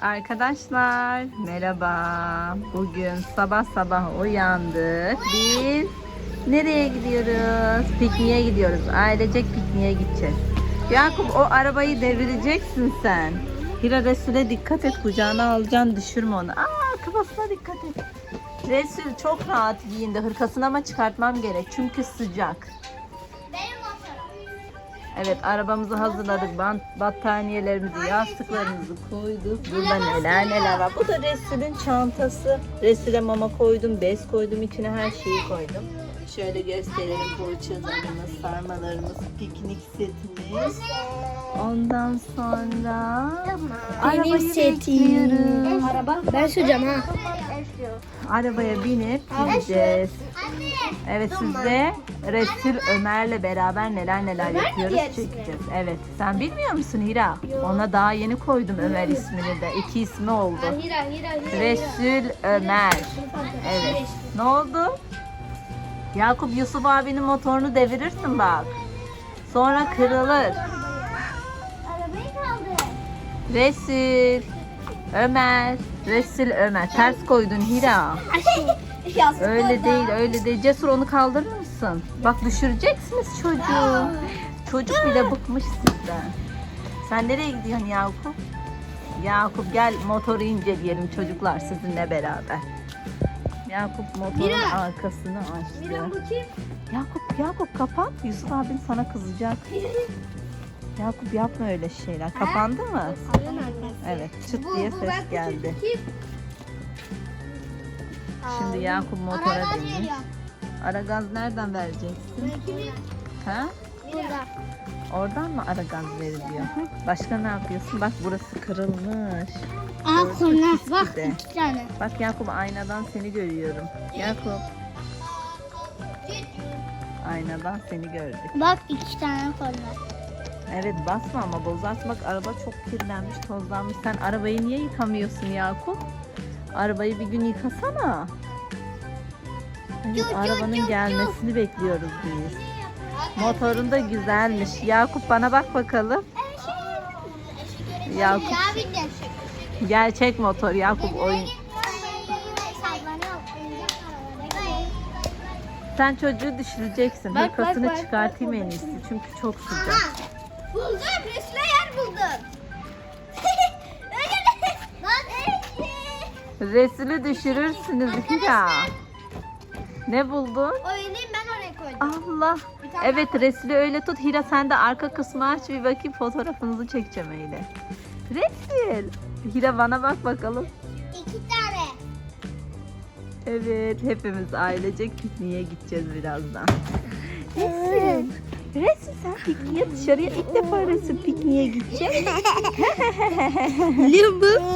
Arkadaşlar merhaba. Bugün sabah sabah uyandık. Biz nereye gidiyoruz? Pikniğe gidiyoruz. Ailecek pikniğe gideceğiz. Yakup o arabayı devireceksin sen. Hira Resul'e dikkat et kucağına alacaksın düşürme onu. Aa kafasına dikkat et. Resul çok rahat giyindi. Hırkasını ama çıkartmam gerek çünkü sıcak. Evet arabamızı hazırladık. Bant, battaniyelerimizi, yastıklarımızı koyduk. Burada neler neler var. Bu da Resul'ün çantası. Resul'e mama koydum, bez koydum, içine her şeyi koydum. Şöyle gösterelim poğaçalarımız, sarmalarımız, piknik setimiz. Ondan sonra arabayı bekliyoruz. Araba. Ben süreceğim ha. Arabaya binip gideceğiz. Evet sizde Resul Ömer'le beraber neler neler yapıyoruz çekeceğiz. Evet sen bilmiyor musun Hira? Ona daha yeni koydum Ömer ismini de. İki ismi oldu. Hira, Hira, Hira. Resul Ömer. Evet. Ne oldu? Yakup Yusuf abinin motorunu devirirsin bak. Sonra kırılır. Arabayı kaldı. Resul Ömer. Resul Ömer. Ters koydun Hira. Öyle değil, öyle değil. Cesur onu kaldırır mısın? Bak düşüreceksiniz çocuğu. Çocuk bile bıkmış sizden. Sen nereye gidiyorsun Yakup? Yakup gel motoru inceleyelim çocuklar sizinle beraber. Yakup motorun Mira. arkasını açtı. Mira bu kim? Yakup, Yakup kapat. Yusuf abin sana kızacak. Yakup yapma öyle şeyler. Kapandı mı? Evet, çıt diye ses geldi. Şimdi Yakup motora binmiş. geliyor. Ara gaz nereden vereceksin? Ha? Burada. Oradan mı ara gaz veriliyor? Başka ne yapıyorsun? Bak burası kırılmış. Aa Gördün korna. Bak de. iki tane. Bak Yakup aynadan seni görüyorum. Yakup. Aynadan seni gördük. Bak iki tane korna. Evet basma ama bozartmak araba çok kirlenmiş, tozlanmış. Sen arabayı niye yıkamıyorsun Yakup? Arabayı bir gün yıkasana. Evet, arabanın gelmesini bekliyoruz biz. Motorun da güzelmiş. Yakup bana bak bakalım. Yakup Ya gerçek motor Yakup oyun. Sen çocuğu düşüreceksin. Bak, Hırkasını bak, bak, çıkartayım bak, en iyisi. Çünkü çok sıcak. Buldum. Resme yer buldum. Resulü düşürürsünüz Hira. Ne buldun? Oynayayım ben oraya koydum. Allah. Evet Resulü öyle tut. Hira sen de arka kısmı aç bir bakayım fotoğrafınızı çekeceğim öyle. Resul. Hira bana bak bakalım. İki tane. Evet hepimiz ailecek pikniğe gideceğiz birazdan. Resul. Resul sen pikniğe dışarıya ilk defa Resul pikniğe gidecek.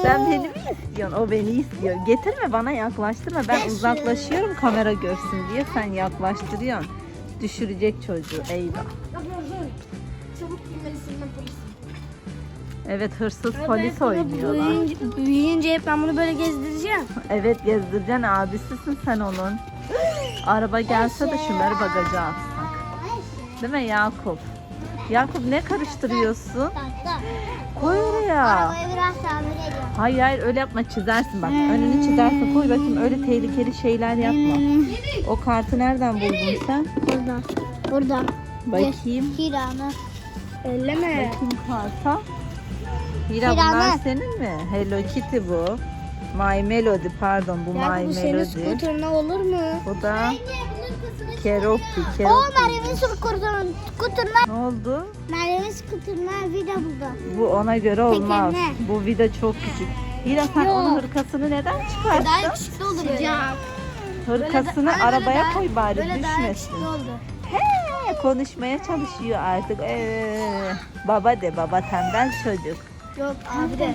Sen beni mi istiyorsun? O beni istiyor. Getirme bana yaklaştırma. Ben uzaklaşıyorum kamera görsün diye. Sen yaklaştırıyorsun. Düşürecek çocuğu. Eyvah. Çabuk bilmelisin ben polisim. Evet hırsız polis oynuyorlar. Büyüyünce, büyüyünce hep ben bunu böyle gezdireceğim. Evet gezdireceksin abisisin sen onun. Araba gelse de şunları bagaja atsak. Değil mi Yakup? Yakup ne karıştırıyorsun? Koy oraya. Arabayı biraz tamir ediyorum. Hayır hayır öyle yapma çizersin bak. Önünü çizersin koy bakayım öyle tehlikeli şeyler yapma. O kartı nereden buldun sen? Burada. Burada. Bakayım. Kiranı. Elleme. Bakayım karta. Hira Hiranur. bunlar senin mi? Hello Kitty bu. My Melody pardon bu My bu senin Melody. skuterına olur mu? Bu da Keroppi. O Keroppi. Meryem'in skuterına, skuterına, Ne oldu? Meryem'in skuterına vida buldu. Bu ona göre olmaz. Tekerine. Bu vida çok küçük. Hira sen Yok. onun hırkasını neden çıkarttın? küçük olur Sıcak. Hırkasını Böyle arabaya böyle koy bari Böyle daha düşmesin. küçük oldu. He, konuşmaya çalışıyor artık. Ee, baba de baba tembel çocuk. Yok abi de.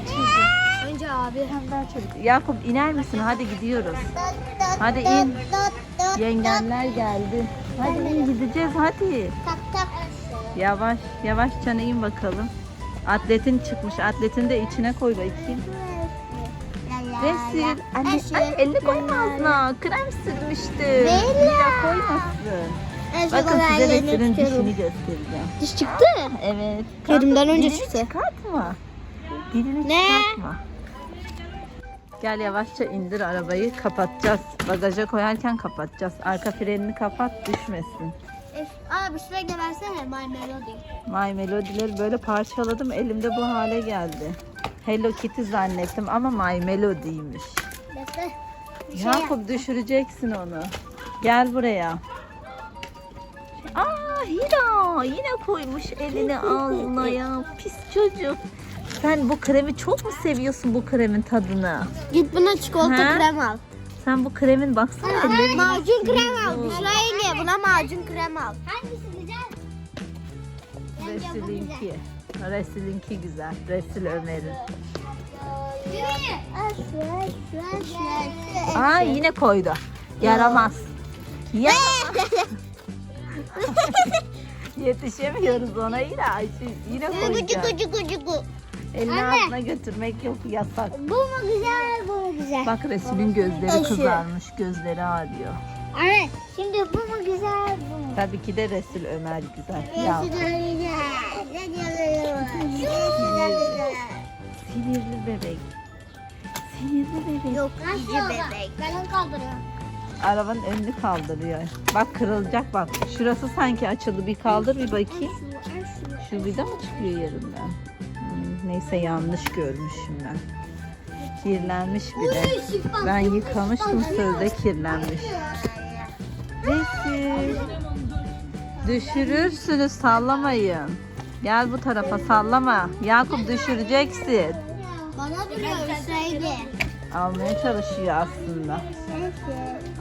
Önce abi. Tembel çocuk. Yakup iner misin? Hadi gidiyoruz. Hadi in. Yengenler geldi. Hadi in gideceğiz hadi. Tak tak. Yavaş yavaş cana in bakalım. Atletin çıkmış. Atletin de içine koy bakayım. Resul. Anne, ay, elini koyma ağzına. Krem sürmüştü. Mira koymasın. Bakın size Resul'ün dişini göstereceğim. Diş çıktı. Evet. Elimden önce Dilini çıktı. çıkartma. Dilini Ne? çıkartma. Gel yavaşça indir arabayı kapatacağız. Bagaja koyarken kapatacağız. Arka frenini kapat düşmesin. Abi şuraya versene My Melody. My Melody'leri böyle parçaladım. Elimde bu hale geldi. Hello Kitty zannettim ama My Melody'ymiş. Bekle. Yakup düşüreceksin onu. Gel buraya. Aa Hira yine koymuş elini ağzına ya pis çocuk. Sen bu kremi çok mu seviyorsun bu kremin tadını? Git buna çikolata Ha? krem al. Sen bu kremin baksana ellerin. Macun krem al. Büşra'yla buna macun krem al. Hangisi güzel? Resilinki. Resilinki güzel. Resil Ömer'in. Aa yine koydu. Yaramaz. Ya yetişemiyoruz ona yine. Şu- Yine gıcı. Elini Anne. ağzına götürmek yok yasak. Bu mu güzel, bu mu güzel? Bak Resul'ün gözleri Eşi. kızarmış, gözleri ağrıyor. Anne, şimdi bu mu güzel, bu mu? Tabii ki de Resul Ömer güzel. Ya, de güzel. Ne diyorlar? Sinirli bebek. Sinirli bebek. Yok, cici bebek. Ben kaldırıyorum. Arabanın önünü kaldırıyor. Bak kırılacak bak. Şurası sanki açıldı. Bir kaldır bir bakayım. Şu vida mı çıkıyor yerinden? Neyse yanlış görmüşüm ben. Kirlenmiş bir de. Ben yıkamıştım sözde kirlenmiş. Resul. Düşürürsünüz sallamayın. Gel bu tarafa sallama. Yakup düşüreceksin. Bana duruyor. Almaya çalışıyor aslında.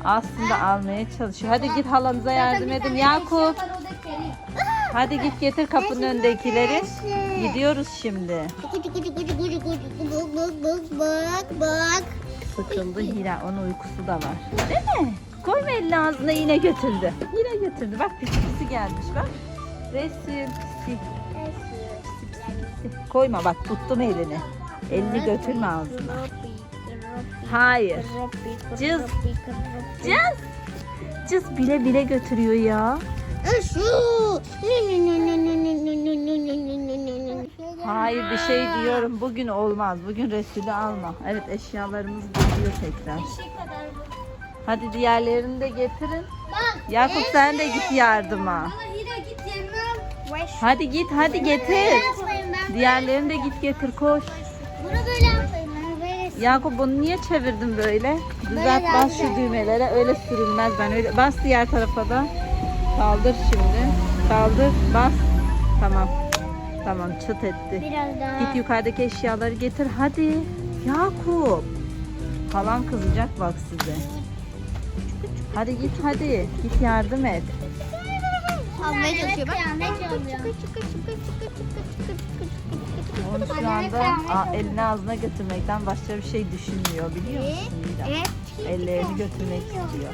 Aslında almaya çalışıyor. Hadi git halanıza yardım edin. Yakup. Hadi git getir kapının önündekileri. Gidiyoruz şimdi. Bak bak bak. Sıkıldı Hira. Onun uykusu da var. Değil mi? Koyma elini ağzına yine götürdü. Yine götürdü. Bak pis pisi gelmiş bak. Resim pisi. Koyma bak tuttum elini. Elini götürme ağzına. Hayır. Cız. Cız. Cız bile bile götürüyor ya. Şu. Hayır bir şey diyorum. Bugün olmaz. Bugün Resulü alma. Evet eşyalarımız gidiyor tekrar. Hadi diğerlerini de getirin. Yakup sen de git yardıma. Hadi git hadi getir. Diğerlerini de git getir koş. Bunu böyle yapmayın. ben Böyle Yakup bunu niye çevirdin böyle? Düzelt bas şu düğmelere. Öyle sürülmez ben öyle. Bas diğer tarafa da. Kaldır şimdi. Kaldır bas. Tamam. Tamam çıt etti. biraz daha. Git yukarıdaki eşyaları getir hadi. Yakup. Halan kızacak bak size. Hadi git hadi. Git yardım et. Almaya çalışıyor bak. Onu şu anda aa, elini ağzına götürmekten başka bir şey düşünmüyor biliyor musun? Mira? Ellerini götürmek istiyor.